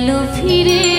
গেল ফিরে